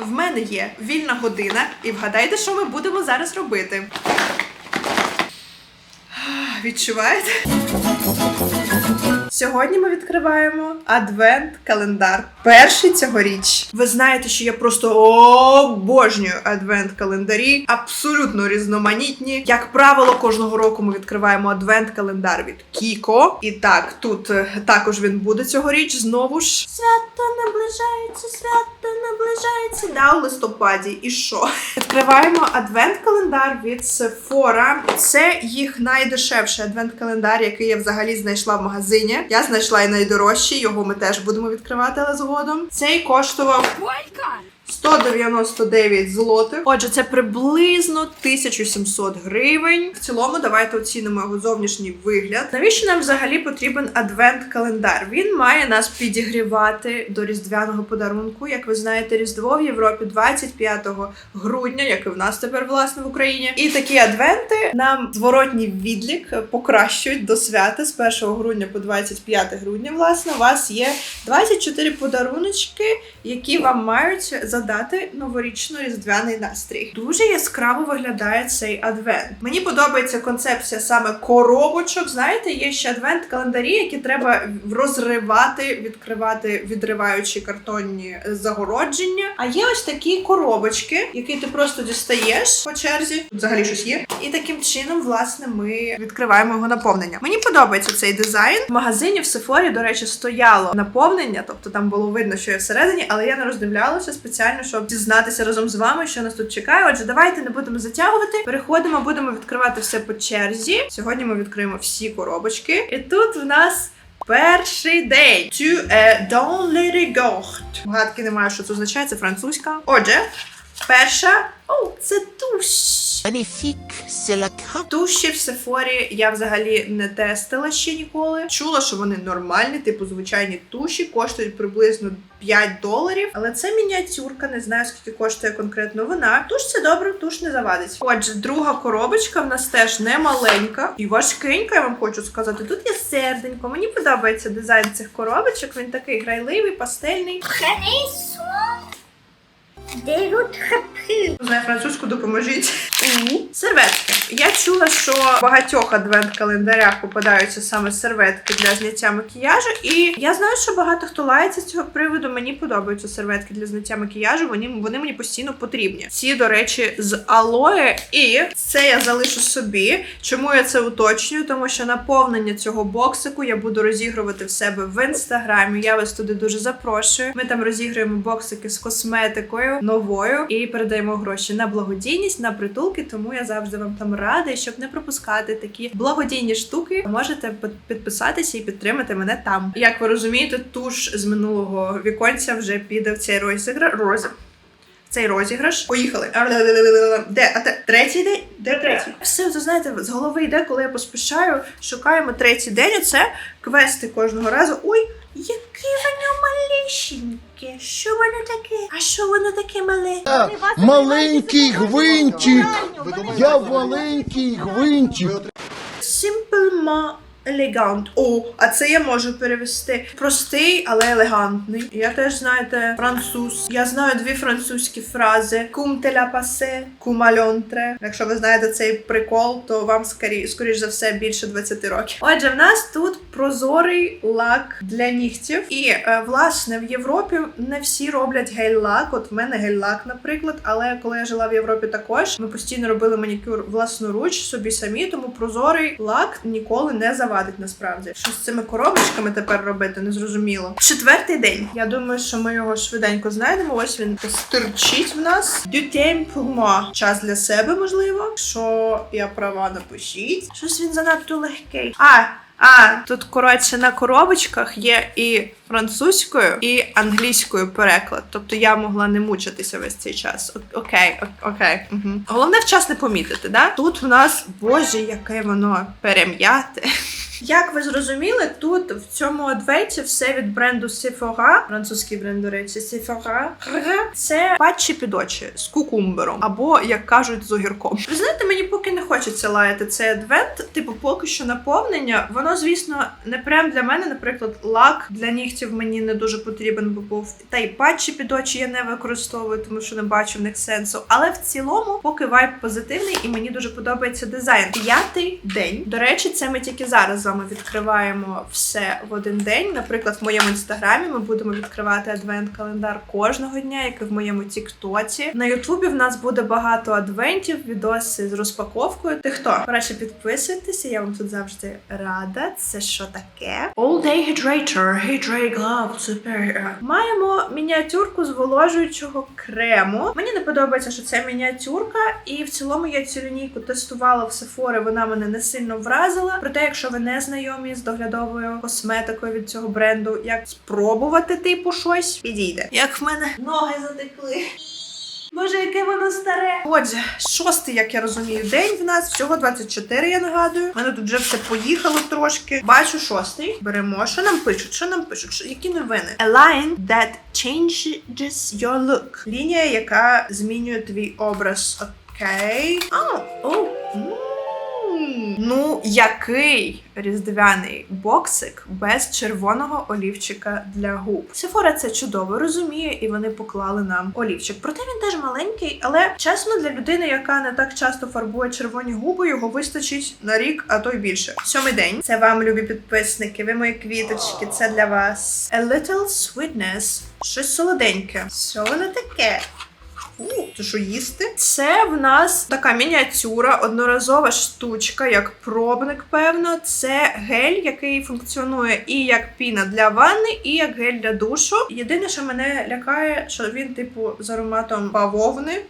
В мене є вільна година, і вгадайте, що ми будемо зараз робити. Відчуваєте? Сьогодні ми відкриваємо адвент-календар. Перший цьогоріч. Ви знаєте, що я просто обожнюю адвент-календарі, абсолютно різноманітні. Як правило, кожного року ми відкриваємо адвент-календар від Кіко. І так, тут е, також він буде цьогоріч. Знову ж свято наближається, свято наближається. У листопаді. І що? Відкриваємо адвент-календар від Sephora. Це їх найдешевший адвент-календар, який я взагалі знайшла в магазині. Я знайшла і найдорожчий, його ми теж будемо відкривати, але згодом. Цей коштував 199 злотих. Отже, це приблизно 1700 гривень. В цілому, давайте оцінимо його зовнішній вигляд. Навіщо нам взагалі потрібен адвент-календар? Він має нас підігрівати до різдвяного подарунку. Як ви знаєте, Різдво в Європі 25 грудня, як і в нас тепер власне в Україні. І такі адвенти нам зворотній відлік покращують до свята з 1 грудня по 25 грудня. Власне, у вас є 24 подаруночки, які вам мають задати новорічно-різдвяний настрій. Дуже яскраво виглядає цей адвент. Мені подобається концепція саме коробочок. Знаєте, є ще адвент-календарі, які треба розривати, відкривати, відриваючи картонні загородження. А є ось такі коробочки, які ти просто дістаєш по черзі. Тут взагалі щось є. І таким чином, власне, ми відкриваємо його наповнення. Мені подобається цей дизайн. В магазині в Сефорі, до речі, стояло наповнення, тобто там було видно, що є всередині, але я не роздивлялася спеціально, щоб дізнатися разом з вами, що нас тут чекає. Отже, давайте не будемо затягувати. Переходимо, будемо відкривати все по черзі. Сьогодні ми відкриємо всі коробочки. І тут в нас. Перший день a Don't let it go. Гадки немає, що це означає, це французька. Отже, перша. О, це туш. Magnifique, c'est la carte. Туші в Сефорі я взагалі не тестила ще ніколи. Чула, що вони нормальні, типу звичайні туші, коштують приблизно 5 доларів. Але це мініатюрка, не знаю скільки коштує конкретно вона. Туш це добре, туш не завадить. Отже, друга коробочка в нас теж не маленька і важкенька, я вам хочу сказати. Тут є серденько. Мені подобається дизайн цих коробочок. Він такий грайливий, пастельний. Plus. Знаю французьку, допоможіть. Серветки. Я чула, що в багатьох адвент-календарях попадаються саме серветки для зняття макіяжу. І я знаю, що багато хто лається з цього приводу. Мені подобаються серветки для зняття макіяжу. Вони, вони мені постійно потрібні. Ці, до речі, з алоє. І це я залишу собі. Чому я це уточнюю? Тому що наповнення цього боксику я буду розігрувати в себе в інстаграмі. Я вас туди дуже запрошую. Ми там розіграємо боксики з косметикою новою і передаємо гроші на благодійність, на притулки. Тому я завжди вам там рада. Щоб не пропускати такі благодійні штуки, можете під- підписатися і підтримати мене там. Як ви розумієте, туш з минулого віконця вже піде в цей розіграш. Роз... в Цей розіграш. Поїхали. Де? А те третій день? Де третій? Все, ви знаєте, з голови йде, коли я поспішаю, шукаємо третій день. Оце квести кожного разу. Ой, яке воно малесеньке. Що воно таке? А що воно таке мале? Маленький гвинтик. Я маленький гвинтик. Simplement елегант. О, а це я можу перевести. Простий, але елегантний. Я теж, знаєте, француз. Я знаю дві французькі фрази: passe, cum à l'entre. Якщо ви знаєте цей прикол, то вам скорі, скоріш за все більше 20 років. Отже, в нас тут прозорий лак для нігтів. І е, власне в Європі не всі роблять гель-лак. От в мене гель-лак, наприклад. Але коли я жила в Європі, також ми постійно робили манікюр власноруч собі самі, тому прозорий лак ніколи не завадить насправді. Що з цими коробочками тепер робити, не зрозуміло. Четвертий день. Я думаю, що ми його швиденько знайдемо. Ось він стирчить в нас. Du temps. Час для себе, можливо. Що я права, напишіть. Щось він занадто легкий. А, а, тут коротше на коробочках є і французькою, і англійською переклад. Тобто я могла не мучитися весь цей час. О- Окей, о- окей. Угу. Головне вчасно помітити, да? Тут в нас, боже, яке воно перем'яте. Як ви зрозуміли, тут в цьому адвенті все від бренду Sephora, французький бренд, до речі, Sephora. Це патчі під очі з кукумбером, або як кажуть, з огірком. Ви знаєте, мені поки не хочеться лаяти цей адвент. Типу, поки що наповнення. Воно, звісно, не прям для мене. Наприклад, лак для нігтів мені не дуже потрібен би був. Та й патчі під очі я не використовую, тому що не бачу в них сенсу. Але в цілому, поки вайб позитивний, і мені дуже подобається дизайн. П'ятий день. До речі, це ми тільки зараз вами відкриваємо все в один день. Наприклад, в моєму інстаграмі ми будемо відкривати адвент-календар кожного дня, як і в моєму Тіктоці. На Ютубі в нас буде багато адвентів, відоси з розпаковкою. Ти хто? Коротше, підписуйтеся, я вам тут завжди рада. Це що таке? All Day Hydrator, Hydrate Glove, Super. Маємо мініатюрку зволожуючого крему. Мені не подобається, що це мініатюрка, і в цілому я цю лінійку тестувала в Sephora, вона мене не сильно вразила. Проте, якщо ви не знайомі з доглядовою косметикою від цього бренду, як спробувати типу щось, підійде. Як в мене ноги затекли. Боже, яке воно старе. Отже, шостий, як я розумію, день в нас. Всього 24, я нагадую. У мене тут вже все поїхало трошки. Бачу шостий. Беремо. Що нам пишуть? Що нам пишуть? Що, які новини? A line that changes your look. Лінія, яка змінює твій образ. Окей. А, о. Ну, який різдвяний боксик без червоного олівчика для губ. Сефора це чудово розуміє, і вони поклали нам олівчик. Проте він теж маленький, але чесно, для людини, яка не так часто фарбує червоні губи, його вистачить на рік, а то й більше. Сьомий день. Це вам, любі підписники. Ви мої квіточки. Це для вас. A little sweetness. Щось солоденьке. Що воно таке? Це що їсти? Це в нас така мініатюра, одноразова штучка, як пробник, певно. Це гель, який функціонує і як піна для ванни, і як гель для душу. Єдине, що мене лякає, що він, типу, з ароматом бавовни.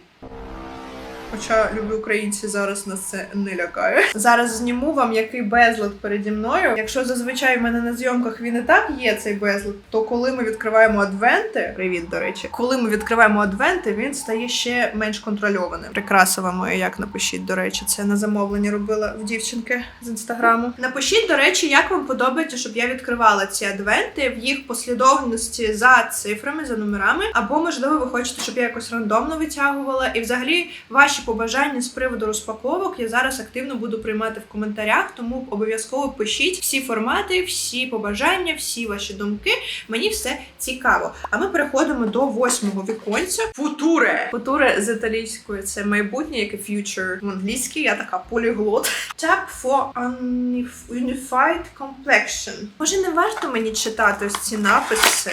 Хоча любі українці зараз нас це не лякає. Зараз зніму вам який безлад переді мною. Якщо зазвичай в мене на зйомках він і так є цей безлад, то коли ми відкриваємо адвенти, привіт, до речі, коли ми відкриваємо адвенти, він стає ще менш контрольованим. Прикрасила моя, як напишіть, до речі, це на замовлення робила в дівчинки з інстаграму. Напишіть, до речі, як вам подобається, щоб я відкривала ці адвенти в їх послідовності за цифрами, за номерами, або можливо, ви хочете, щоб я якось рандомно витягувала. І взагалі ваші побажання з приводу розпаковок я зараз активно буду приймати в коментарях, тому обов'язково пишіть всі формати, всі побажання, всі ваші думки. Мені все цікаво. А ми переходимо до восьмого віконця. Футуре. Футуре з італійською це майбутнє, як і future в англійській. Я така поліглот. Tap for unif- unified complexion. Може, не варто мені читати ось ці написи.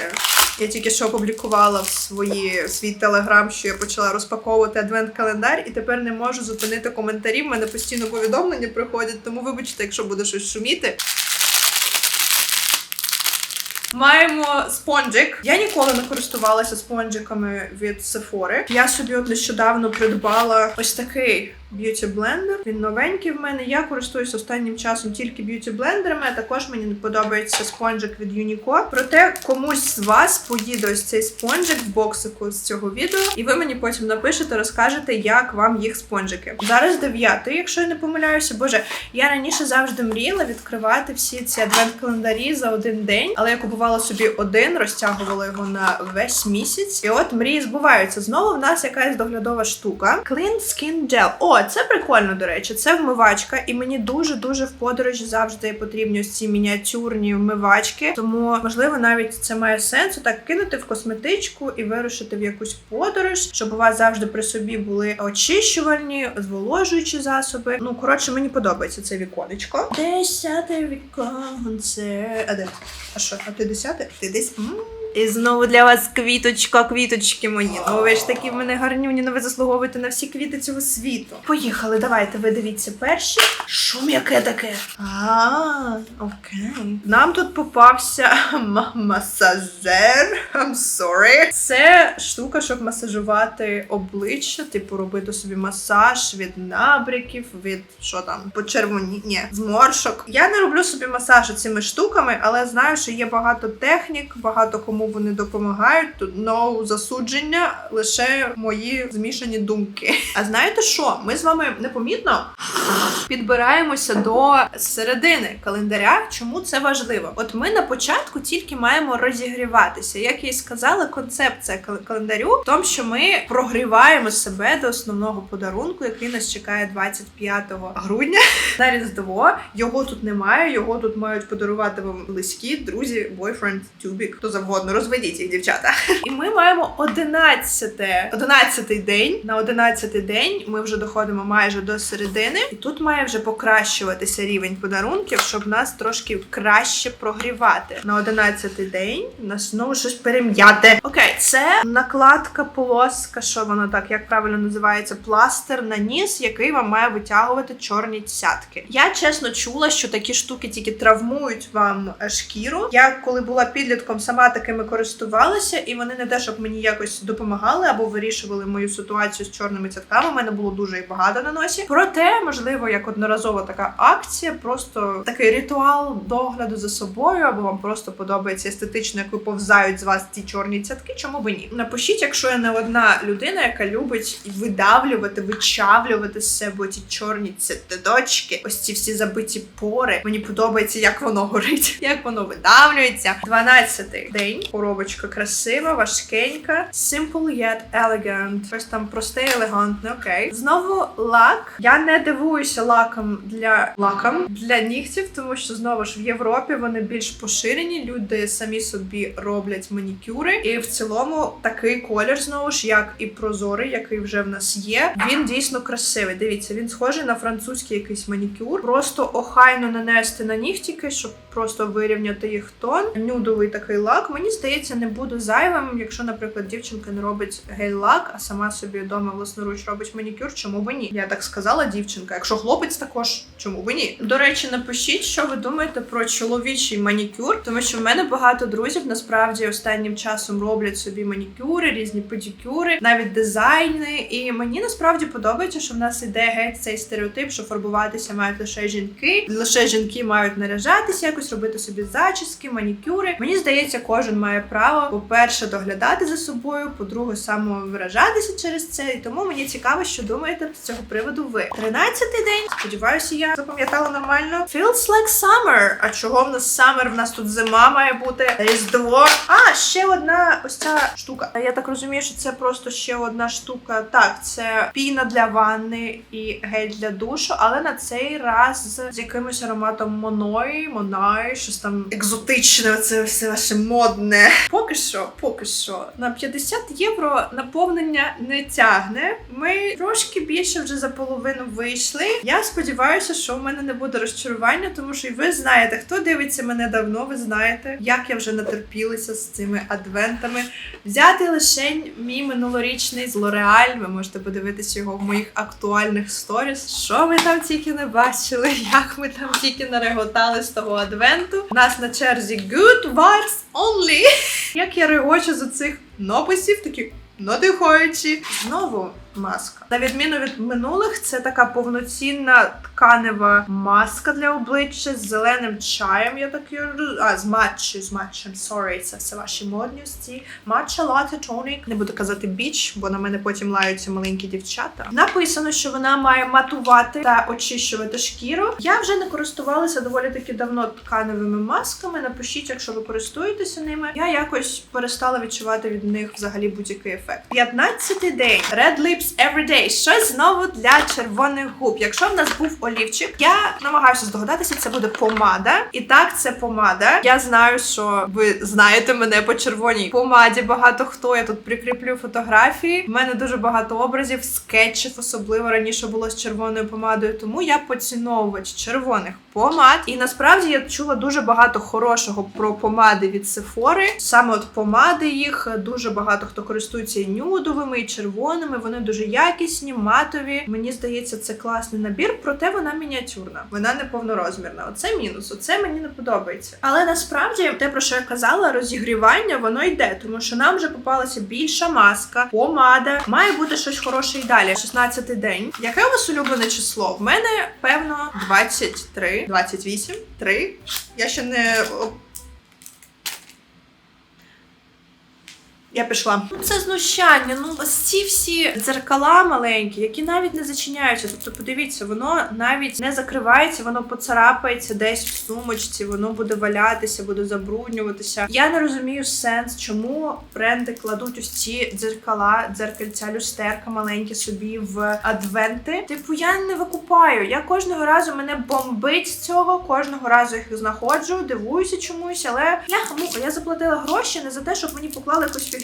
Я тільки що опублікувала в свої свій телеграм, що я почала розпаковувати адвент-календар, і тепер не можу зупинити коментарі. В мене постійно повідомлення приходять, тому вибачте, якщо буде щось шуміти. Маємо спонжик. Я ніколи не користувалася спонжиками від Sephora. Я собі от нещодавно придбала ось такий б'юті блендер. Він новенький в мене. Я користуюся останнім часом тільки б'юті блендерами. Також мені не подобається спонжик від Unico. Проте комусь з вас поїде ось цей спонжик в боксику з цього відео, і ви мені потім напишете, розкажете, як вам їх спонжики. Зараз дев'ятий, якщо я не помиляюся. Боже, я раніше завжди мріяла відкривати всі ці адвент-календарі за один день, але я купувала собі один, розтягувала його на весь місяць. І от мрії збуваються. Знову в нас якась доглядова штука. Clean Skin Gel. О, це прикольно, до речі. Це вмивачка, і мені дуже дуже в подорожі завжди потрібні ось ці мініатюрні вмивачки. Тому можливо навіть це має сенс так кинути в косметичку і вирушити в якусь подорож, щоб у вас завжди при собі були очищувальні, зволожуючі засоби. Ну коротше, мені подобається це віконечко. Десяте віконце. А де? А що? А ти десяте? Ти десь. І знову для вас квіточка, квіточки мої. Ну ви ж такі в мене гарнюні, ну ви заслуговуєте на всі квіти цього світу. Поїхали, давайте, ви дивіться перші. Що м'яке таке? А, окей. Нам тут попався масажер. I'm sorry. Це штука, щоб масажувати обличчя, типу робити собі масаж від набряків, від що там, почервоні, ні, зморшок. Я не роблю собі масаж цими штуками, але знаю, що є багато технік, багато кому кому вони допомагають, то no засудження, лише мої змішані думки. А знаєте що? Ми з вами непомітно підбираємося до середини календаря. Чому це важливо? От ми на початку тільки маємо розігріватися. Як я і сказала, концепція календарю в тому, що ми прогріваємо себе до основного подарунку, який нас чекає 25 грудня на Різдво. Його тут немає, його тут мають подарувати вам близькі, друзі, бойфренд, тюбік, хто завгодно. Розведіть їх, дівчата. І ми маємо 11 11 день. На 11 день ми вже доходимо майже до середини, і тут має вже покращуватися рівень подарунків, щоб нас трошки краще прогрівати. На 11 день нас знову щось перем'яти. Окей, це накладка полоска. Що воно так, як правильно називається? Пластир на ніс, який вам має витягувати чорні цятки. Я чесно чула, що такі штуки тільки травмують вам е, шкіру. Я коли була підлітком, сама такими користувалася, і вони не те, щоб мені якось допомагали або вирішували мою ситуацію з чорними цятками. У мене було дуже їх багато на носі. Проте, можливо, як одноразова така акція, просто такий ритуал догляду за собою, або вам просто подобається естетично, як виповзають з вас ці чорні цятки. Чому би ні? Напишіть, якщо я не одна людина, яка любить видавлювати, вичавлювати з себе ці чорні цяточки, ось ці всі забиті пори. Мені подобається, як воно горить, як воно видавлюється. 12-й день. Коробочка красива, важкенька. Simple yet elegant. Ось там просте, елегантне, окей. Знову лак. Я не дивуюся лаком для лаком для нігтів, тому що знову ж в Європі вони більш поширені. Люди самі собі роблять манікюри. І в цілому такий колір, знову ж, як і прозорий, який вже в нас є. Він дійсно красивий. Дивіться, він схожий на французький якийсь манікюр. Просто охайно нанести на нігтіки, щоб просто вирівняти їх тон. Нюдовий такий лак. Мені здається, не буде зайвим, якщо, наприклад, дівчинка не робить гель-лак, а сама собі вдома власноруч робить манікюр. Чому би ні? Я так сказала, дівчинка. Якщо хлопець також, чому би ні? До речі, напишіть, що ви думаєте про чоловічий манікюр, тому що в мене багато друзів насправді останнім часом роблять собі манікюри, різні педикюри, навіть дизайни. І мені насправді подобається, що в нас іде геть цей стереотип, що фарбуватися мають лише жінки, лише жінки мають наряжатися, якось робити собі зачіски, манікюри. Мені здається, кожен має право, по-перше, доглядати за собою, по-друге, самовиражатися через це. І тому мені цікаво, що думаєте з цього приводу ви. Тринадцятий день. Сподіваюся, я запам'ятала нормально. Feels like summer. А чого в нас summer? В нас тут зима має бути. Різдво. А, ще одна ось ця штука. Я так розумію, що це просто ще одна штука. Так, це піна для ванни і гель для душу, але на цей раз з якимось ароматом моної, монаї, щось там екзотичне, це все ваше модне. Поки що, поки що, на 50 євро наповнення не тягне. Ми трошки більше вже за половину вийшли. Я сподіваюся, що в мене не буде розчарування, тому що і ви знаєте, хто дивиться мене давно, ви знаєте, як я вже натерпілася з цими адвентами. Взяти лише мій минулорічний з L'Oreal, ви можете подивитися його в моїх актуальних сторіс. Що ми там тільки не бачили, як ми там тільки нареготали з того адвенту. У нас на черзі Good Vibes Only. Як я регочу з цих написів, такі надихаючі. Знову маска. На відміну від минулих, це така повноцінна тканева маска для обличчя з зеленим чаєм. Я так її а з матчем, з матчем, sorry, це все ваші модності. Матча лате тонік. Не буду казати біч, бо на мене потім лаються маленькі дівчата. Написано, що вона має матувати та очищувати шкіру. Я вже не користувалася доволі таки давно тканевими масками. Напишіть, якщо ви користуєтеся ними. Я якось перестала відчувати від них взагалі будь-який ефект. 15-й день. Red Lips Everyday. Щось знову для червоних губ. Якщо в нас був олівчик, я намагаюся здогадатися, це буде помада. І так, це помада. Я знаю, що ви знаєте мене по червоній помаді. Багато хто я тут прикріплю фотографії. У мене дуже багато образів, скетчів, особливо раніше було з червоною помадою. Тому я поціновувач червоних помад. І насправді я чула дуже багато хорошого про помади від Sephora. Саме от помади їх дуже багато хто користується і нюдовими, і червоними. Вони дуже якісні, матові. Мені здається, це класний набір, проте вона мініатюрна, вона не повнорозмірна. Оце мінус. Оце мені не подобається. Але насправді те, про що я казала, розігрівання воно йде, тому що нам вже попалася більша маска, помада. Має бути щось хороше і далі. 16 день. Яке у вас улюблене число? В мене певно 23, 28, 3. Я ще не Я пішла. Ну це знущання. Ну ці всі дзеркала маленькі, які навіть не зачиняються. Тобто, подивіться, воно навіть не закривається, воно поцарапається десь в сумочці, воно буде валятися, буде забруднюватися. Я не розумію сенс, чому бренди кладуть ось ці дзеркала, дзеркальця, люстерка маленькі собі в адвенти. Типу, я не викупаю. Я кожного разу мене бомбить з цього, кожного разу їх знаходжу, дивуюся чомусь, але я я заплатила гроші не за те, щоб мені поклали якусь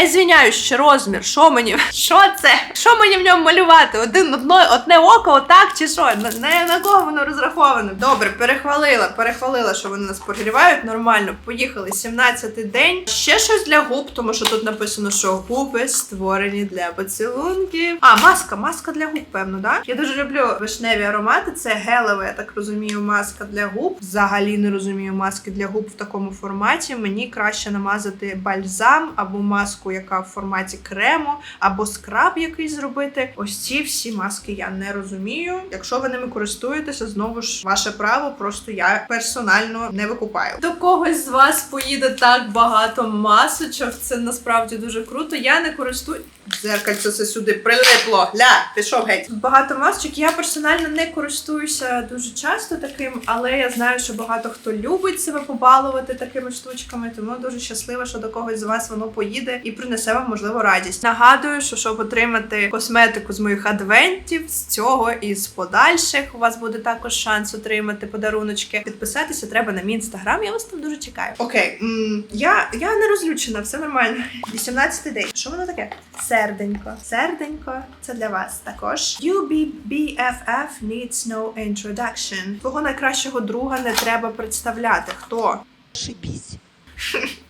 Я звіняюсь, що розмір, що мені? Що це? Що мені в ньому малювати? Один одно, одне око, отак чи що? На, на, на кого воно розраховане? Добре, перехвалила, перехвалила, що вони нас прогрівають. Нормально, поїхали. 17-й день. Ще щось для губ, тому що тут написано, що губи створені для поцілунків. А, маска, маска для губ, певно, да? Я дуже люблю вишневі аромати. Це гелева, я так розумію, маска для губ. Взагалі не розумію маски для губ в такому форматі. Мені краще намазати бальзам або маску, яка в форматі крему, або скраб якийсь зробити. Ось ці всі маски я не розумію. Якщо ви ними користуєтеся, знову ж ваше право. Просто я персонально не викупаю. До когось з вас поїде так багато масочок. Це насправді дуже круто. Я не користую. Дзеркальце це сюди прилипло. Ля, пішов геть. Тут багато масочок. Я персонально не користуюся дуже часто таким, але я знаю, що багато хто любить себе побалувати такими штучками, тому дуже щаслива, що до когось з вас воно поїде і принесе вам можливо радість. Нагадую, що щоб отримати косметику з моїх адвентів, з цього і з подальших, у вас буде також шанс отримати подаруночки. Підписатися треба на мій інстаграм. Я вас там дуже чекаю. Окей, м, я, я не розлючена, все нормально. 18 день. Що воно таке? Серденько. Серденько, це для вас також. UBBFF needs no introduction. Твого найкращого друга не треба представляти. Хто? Ошибись.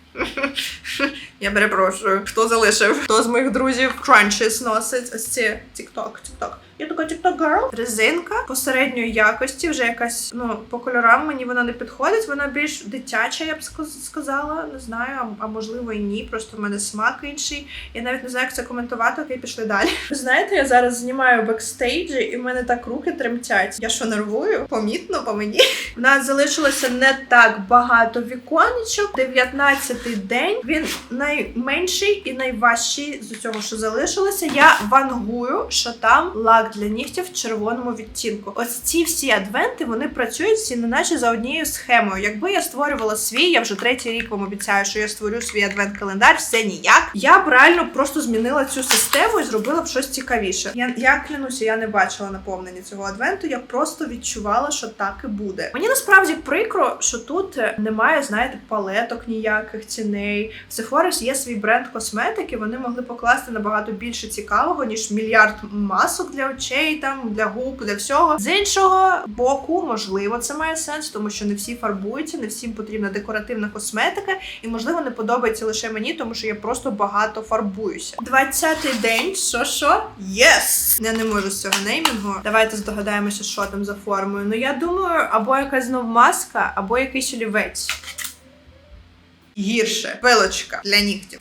Я перепрошую. Хто залишив? Хто з моїх друзів кранчес носить? Ось ці TikTok, TikTok. Я така TikTok girl. Резинка посередньої якості, вже якась, ну, по кольорам мені вона не підходить, вона більш дитяча, я б сказала. Не знаю, а, а можливо і ні. Просто в мене смак інший. Я навіть не знаю, як це коментувати, окей, пішли далі. Знаєте, я зараз знімаю бекстейджі, і в мене так руки тремтять. Я що нервую? Помітно по мені. У нас залишилося не так багато віконечок. 19-й день. Він найменший і найважчий з усього, що залишилося. Я вангую, що там лак для нігтів в червоному відтінку. Ось ці всі адвенти вони працюють всі не наче за однією схемою. Якби я створювала свій, я вже третій рік вам обіцяю, що я створю свій адвент-календар, все ніяк. Я б реально просто змінила цю систему і зробила б щось цікавіше. Я, я клянуся, я не бачила наповнення цього адвенту. Я просто відчувала, що так і буде. Мені насправді прикро, що тут е, немає, знаєте, палеток ніяких ціней. В Sephora є свій бренд косметики. Вони могли покласти набагато більше цікавого, ніж мільярд масок для очей, там для губ, для всього. З іншого боку, можливо, це має сенс, тому що не всі фарбуються, не всім потрібна декоративна косметика, і можливо не подобається лише мені, тому що я просто багато фарбуюся. 20-й день, що що? Єс! Я не можу з цього неймінгу. Давайте здогадаємося, що там за формою. Ну я думаю, або якась знов маска, або якийсь олівець. Гірше. Пилочка для нігтів.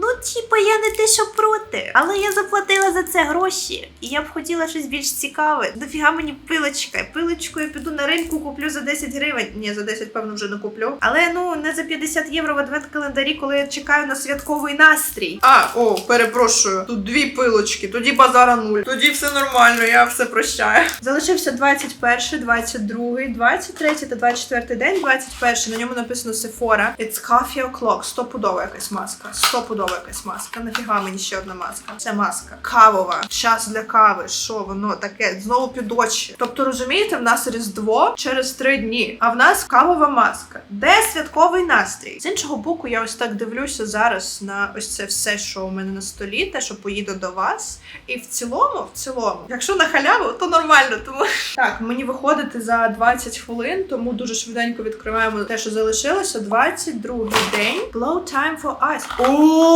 Ну, типа, я не те, що проти, але я заплатила за це гроші, і я б хотіла щось більш цікаве. Дофіга мені пилочка. Пилочку я піду на ринку, куплю за 10 гривень. Ні, за 10, певно, вже не куплю. Але ну не за 50 євро в адвент-календарі, коли я чекаю на святковий настрій. А, о, перепрошую. Тут дві пилочки, тоді базара нуль. Тоді все нормально, я все прощаю. Залишився 21, 22, 23 та 24 день. 21 на ньому написано Sephora. It's coffee o'clock. Стопудова якась маска. Стопудова якась маска. Нафіга мені ще одна маска. Це маска. Кавова. Час для кави. Що воно таке? Знову під очі. Тобто, розумієте, в нас Різдво через три дні, а в нас кавова маска. Де святковий настрій? З іншого боку, я ось так дивлюся зараз на ось це все, що у мене на столі, те, що поїде до вас. І в цілому, в цілому, якщо на халяву, то нормально. Тому так, мені виходити за 20 хвилин, тому дуже швиденько відкриваємо те, що залишилося. 22 день. Glow time for eyes. О,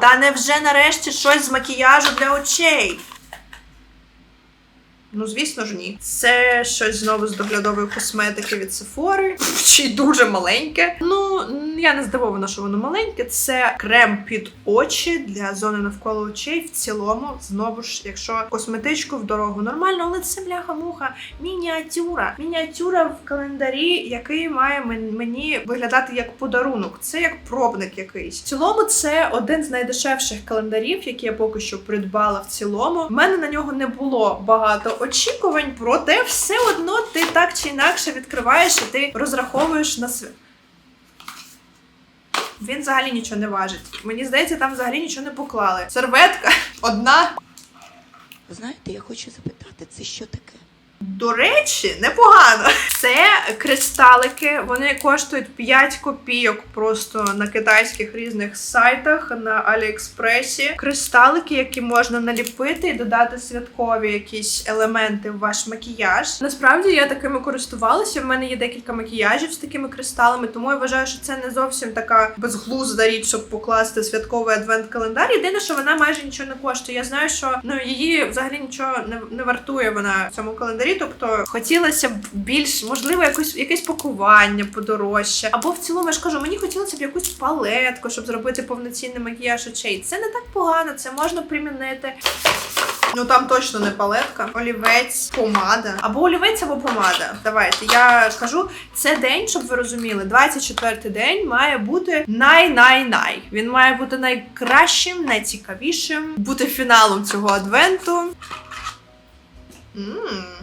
та невже нарешті щось з макіяжу для очей? Ну, звісно ж, ні. Це щось знову з доглядової косметики від Sephora, чи дуже маленьке. Ну, я не здивована, що воно маленьке. Це крем під очі для зони навколо очей. В цілому, знову ж, якщо косметичку в дорогу нормально, але це бляха-муха, мініатюра. Мініатюра в календарі, який має мені виглядати як подарунок. Це як пробник якийсь. В цілому, це один з найдешевших календарів, які я поки що придбала в цілому. У мене на нього не було багато очікувань, проте все одно ти так чи інакше відкриваєш і ти розраховуєш на свят. Він взагалі нічого не важить. Мені здається, там взагалі нічого не поклали. Серветка одна. Знаєте, я хочу запитати, це що таке? До речі, непогано. Це кристалики. Вони коштують 5 копійок просто на китайських різних сайтах на Аліекспресі. Кристалики, які можна наліпити і додати святкові якісь елементи в ваш макіяж. Насправді я такими користувалася. В мене є декілька макіяжів з такими кристалами, тому я вважаю, що це не зовсім така безглузда річ, щоб покласти святковий адвент-календар. Єдине, що вона майже нічого не коштує. Я знаю, що ну її взагалі нічого не, не вартує вона в цьому календарі. Тобто хотілося б більш можливо якось якесь пакування подорожче. Або в цілому я ж кажу, мені хотілося б якусь палетку, щоб зробити повноцінний макіяж очей. Це не так погано, це можна примінити. Ну там точно не палетка, олівець, помада. Або олівець, або помада. Давайте я кажу, це день, щоб ви розуміли. 24-й день має бути най-най-най. Він має бути найкращим, найцікавішим, бути фіналом цього адвенту.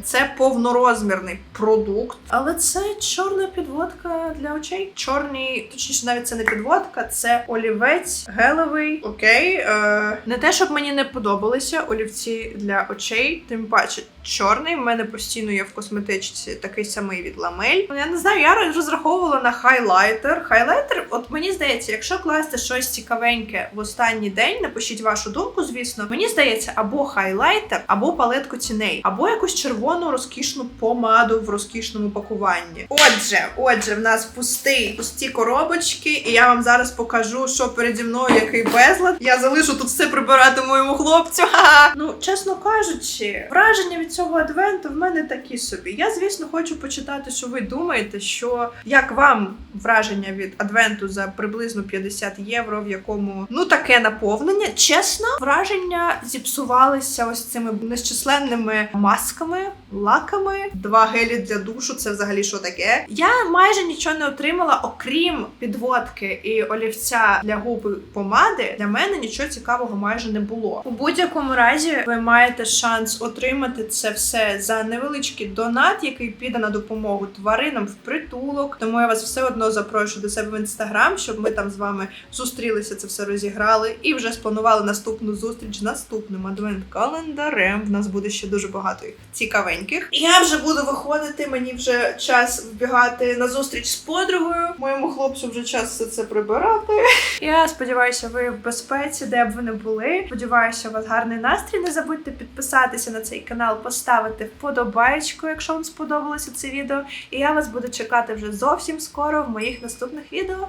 Це повнорозмірний продукт, але це чорна підводка для очей. Чорний, точніше, навіть це не підводка, це олівець гелевий. Окей, е, не те, щоб мені не подобалися олівці для очей, тим паче чорний. В мене постійно є в косметичці такий самий від ламель. Ну, Я не знаю, я розраховувала на хайлайтер. Хайлайтер, от мені здається, якщо класти щось цікавеньке в останній день, напишіть вашу думку, звісно. Мені здається, або хайлайтер, або палетку тіней, або якусь червону розкішну помаду в розкішному пакуванні. Отже, отже, в нас пустий, пусті коробочки, і я вам зараз покажу, що переді мною який безлад. Я залишу тут все прибирати моєму хлопцю. Ха-ха. Ну, чесно кажучи, враження від цього адвенту в мене такі собі. Я, звісно, хочу почитати, що ви думаєте, що як вам враження від адвенту за приблизно 50 євро, в якому ну таке наповнення. Чесно, враження зіпсувалися ось цими нещисленними масками, лаками, два гелі для душу. Це взагалі що таке? Я майже нічого не отримала, окрім підводки і олівця для губи помади. Для мене нічого цікавого майже не було. У будь-якому разі ви маєте шанс отримати це все за невеличкий донат, який піде на допомогу тваринам в притулок. Тому я вас все одно запрошую до себе в інстаграм, щоб ми там з вами зустрілися, це все розіграли і вже спланували наступну зустріч наступним адвент-календарем. В нас буде ще дуже багато їх цікавеньких. Я вже буду виходити. Мені вже час вбігати на зустріч з подругою. Моєму хлопцю вже час все це прибирати. Я сподіваюся, ви в безпеці, де б ви не були. Сподіваюся, у вас гарний настрій. Не забудьте підписатися на цей канал, поставити вподобайку, якщо вам сподобалося це відео. І я вас буду чекати вже зовсім скоро в моїх наступних відео.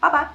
Па-па!